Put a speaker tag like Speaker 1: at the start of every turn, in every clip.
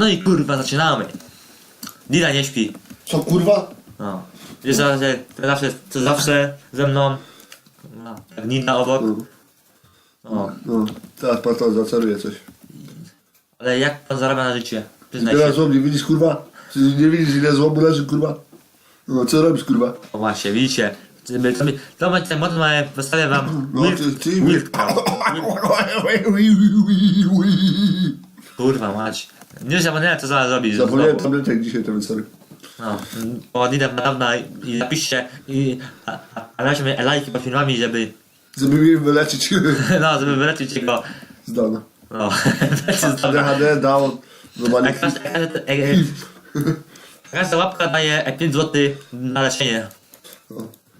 Speaker 1: No i kurwa, zaczynamy. Dida nie śpi.
Speaker 2: Co kurwa?
Speaker 1: No. Wiesz, że to zawsze, to zawsze ze mną. No, jak Nina obok.
Speaker 2: No,
Speaker 1: No.
Speaker 2: no. teraz pan to zacaruje coś.
Speaker 1: Ale jak pan zarabia na życie? Przyznaj się.
Speaker 2: złom, nie widzisz kurwa? Czy nie widzisz ile złomu leży kurwa? No co robisz kurwa?
Speaker 1: O właśnie, widzicie. Żeby- To, mi- to będzie moc ma wystawię wam
Speaker 2: No ty, ty
Speaker 1: Cow. Kurwa mać. Nie zapomniałem co zaraz zrobić.
Speaker 2: Zapomniałem
Speaker 1: znowu.
Speaker 2: tabletek dzisiaj, to sorry.
Speaker 1: No, ładnie dawna i i napiszcie i a, a, a dajcie mi lajki pod filmami, żeby
Speaker 2: Żeby mnie wyleczyć
Speaker 1: no, żeby wyleczyć jego
Speaker 2: z dana.
Speaker 1: no.
Speaker 2: ADHD, down, normalnie.
Speaker 1: Każda, łapka daje 5 zł na leczenie.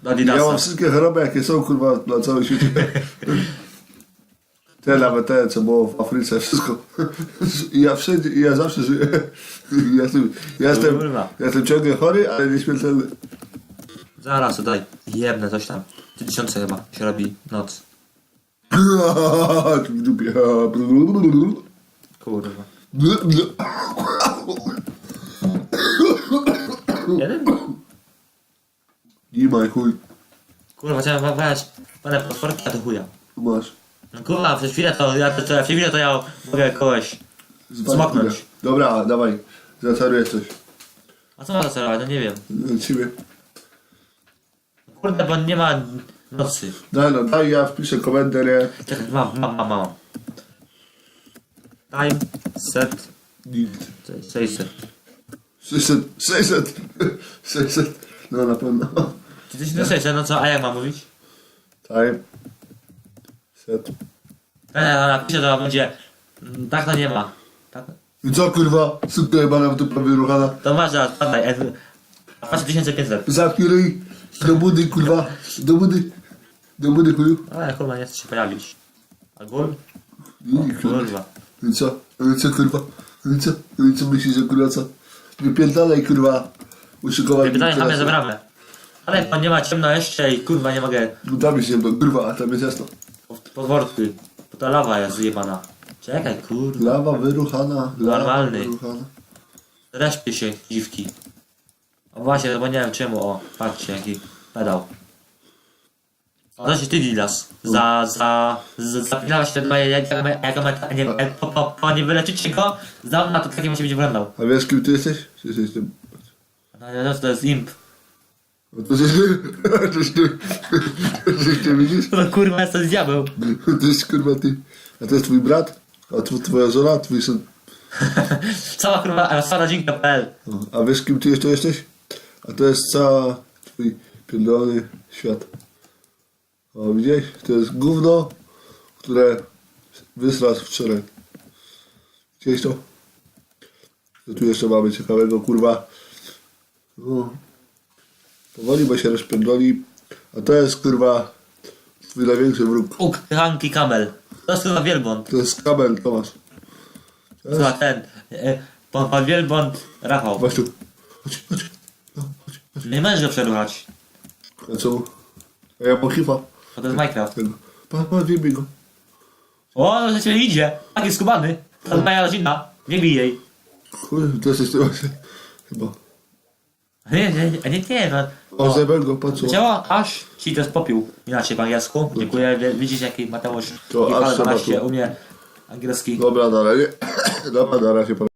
Speaker 1: Do
Speaker 2: Ja mam wszystkie choroby jakie są kurwa na całym świecie. Te nawet te, co było w Afryce, wszystko. Ja wszędzie, ja zawsze żyję. Ja jestem, ja jestem, ja jestem ciągle chory, ale nieśmiertelny.
Speaker 1: Zaraz tutaj jebnę coś tam. Trzy tysiące chyba się robi noc.
Speaker 2: W dupie.
Speaker 1: Kurwa. Jeden?
Speaker 2: Nie ma chuj.
Speaker 1: Kurwa, chciałem wam brać pane potworki, a to chuja.
Speaker 2: Masz.
Speaker 1: No kurwa, przez chwilę to ja to, to przez chwilę to ja mogę kogoś Smaknąć.
Speaker 2: Dobra, dawaj. Zacaruję coś.
Speaker 1: A co ma zacerować? No nie wiem.
Speaker 2: Ciebie.
Speaker 1: Kurde, bo nie ma nocy.
Speaker 2: Daj no, daj, ja wpiszę komendę, nie?
Speaker 1: Czekaj, mam, mam, mam, mam. Time, set,
Speaker 2: Nikt.
Speaker 1: 600.
Speaker 2: 600, 600, 600. No na pewno.
Speaker 1: Czy ty się 600, no co, a jak mam mówić?
Speaker 2: Time. Set.
Speaker 1: Ja napiszę, to będzie, mm, tak to nie ma. Tak?
Speaker 2: I co kurwa? Suka jebana w dupę wyruchana.
Speaker 1: To masz zaraz, padaj, patrz 1500.
Speaker 2: Zamknij ryj. Do budy kurwa. Do budy. Do budy chuju.
Speaker 1: Ale kurwa, nie chce się pojawić. A gól?
Speaker 2: I kurwa.
Speaker 1: Kurwa.
Speaker 2: No i co? No i co kurwa? No i co? No i co myślisz, że kurwa co? Wypierdalaj kurwa. Uszykować.
Speaker 1: Pytanie chamie za bramę. Ale pan nie ma ciemno jeszcze i kurwa nie mogę
Speaker 2: No tam jest niebo, kurwa, a tam jest jasno.
Speaker 1: Podwórki. Bo ta lawa jest zjebana. Czekaj, kurwa.
Speaker 2: Lawa wyruchana. Lawa
Speaker 1: Normalny.
Speaker 2: wyruchana.
Speaker 1: Się, dziwki. O właśnie, bo nie wiem czemu, o, patrzcie jaki pedał. O, to się ty Didas. Za, za, za, zapinałaś te moje jajka, jako meta, nie, po, po, po nie wyleczycie go, znam na to taki musi być wyglądał.
Speaker 2: A wiesz kim ty jesteś? Czy jesteś tym?
Speaker 1: No, no, to jest imp.
Speaker 2: To jest to ty. To ty, widzisz?
Speaker 1: No kurwa, jest to diabeł.
Speaker 2: To jest kurwa ty. A to jest twój brat? A tw twoja żona? Twój syn?
Speaker 1: Cała kurwa, asaradzinka.pl
Speaker 2: No, A wiesz kim ty jeszcze jesteś? A to jest cała twój pierdolony świat. O widziałeś? To jest gówno, które wysraz wczoraj. Widziałeś to? Co tu jeszcze mamy ciekawego, kurwa? No. Powoli, bo się rozpierdoli. A to jest, kurwa, twój największy wróg.
Speaker 1: Uk, Hanki Kamel. To jest chyba wielbłąd.
Speaker 2: To jest kabel, Tomasz.
Speaker 1: Chyba ten, e, pan, pan wielbłąd Rafał.
Speaker 2: Chodź tu. Chodź, chodź.
Speaker 1: Nie możesz go przeruchać.
Speaker 2: A co? A ja mam hifa.
Speaker 1: To jest Minecraft.
Speaker 2: Pan, pan, wiebie go.
Speaker 1: O, no, że cię idzie. Tak jest skubany. To jest moja rodzina. Nie bij jej.
Speaker 2: Chuj, to jesteś ty właśnie. Chyba.
Speaker 1: Nie, nie, nie, nie, no.
Speaker 2: O, zebel go, o.
Speaker 1: Działa aż ci to spopił. Inaczej po angielsku. Dziękuję. Wie- Widzisz jaki Mateusz
Speaker 2: To aż
Speaker 1: Michał
Speaker 2: trzeba
Speaker 1: 12
Speaker 2: tu.
Speaker 1: umie angielski.
Speaker 2: Dobra, na razie. Dobra, na razie.